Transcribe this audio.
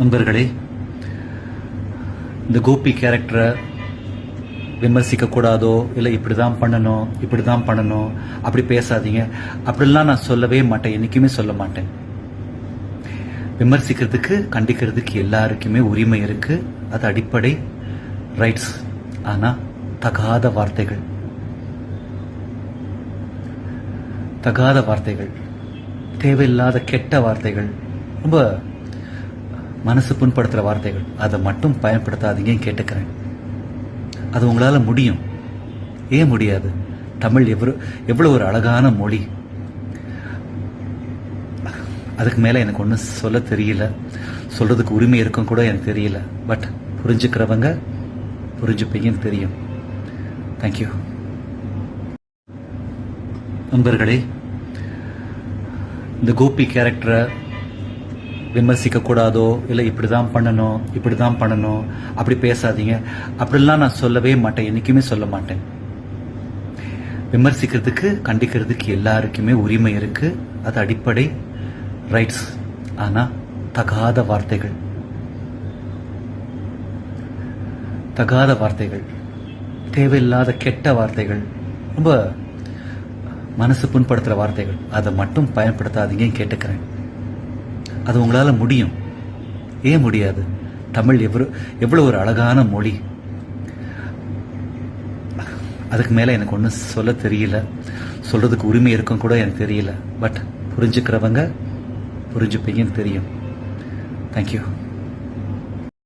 நண்பர்களே இந்த கோபி கேரக்டரை விமர்சிக்கக்கூடாதோ இல்லை இப்படி தான் பண்ணணும் இப்படி தான் பண்ணணும் அப்படி பேசாதீங்க. அப்படிலாம் நான் சொல்லவே மாட்டேன் என்றைக்குமே சொல்ல மாட்டேன். விமர்சிக்கிறதுக்கு கண்டிக்கிறதுக்கு எல்லாருக்குமே உரிமை இருக்குது அது அடிப்படை ரைட்ஸ் ஆனால் தகாத வார்த்தைகள். தகாத வார்த்தைகள். தேவையில்லாத கெட்ட வார்த்தைகள். ரொம்ப மனசு புண்படுத்துகிற வார்த்தைகள். அதை மட்டும் பயன்படுத்தாதீங்கன்னு கேட்டுக்கிறேன். அது உங்களால் முடியும். ஏன் முடியாது? தமிழ் எவ்வளோ எவ்வளோ ஒரு அழகான மொழி. அதுக்கு மேலே எனக்கு ஒன்றும் சொல்ல தெரியல. சொல்கிறதுக்கு உரிமை இருக்கும் கூட எனக்கு தெரியல. பட் புரிஞ்சுக்கிறவங்க புரிஞ்சுப்பீங்கன்னு தெரியும். தேங்க்யூ நண்பர்களே இந்த கோபி கேரக்டரை விமர்சிக்க கூடாதோ இல்லை இப்படி தான் பண்ணணும் இப்படி தான் பண்ணணும் அப்படி பேசாதீங்க. அப்படிலாம் நான் சொல்லவே மாட்டேன் என்றைக்குமே சொல்ல மாட்டேன். விமர்சிக்கிறதுக்கு கண்டிக்கிறதுக்கு எல்லாருக்குமே உரிமை இருக்குது அது அடிப்படை ரைட்ஸ் ஆனால் தகாத வார்த்தைகள். தகாத வார்த்தைகள். தேவையில்லாத கெட்ட வார்த்தைகள். ரொம்ப மனசு புண்படுத்துகிற வார்த்தைகள். அதை மட்டும் பயன்படுத்தாதீங்கன்னு கேட்டுக்கிறேன். அது உங்களால் முடியும். ஏன் முடியாது? தமிழ் எவ்வளோ எவ்வளோ ஒரு அழகான மொழி. அதுக்கு மேலே எனக்கு ஒன்றும் சொல்ல தெரியல. சொல்கிறதுக்கு உரிமை இருக்கும் கூட எனக்கு தெரியல. பட் புரிஞ்சுக்கிறவங்க புரிஞ்சுப்பீங்கன்னு தெரியும். தேங்க்யூ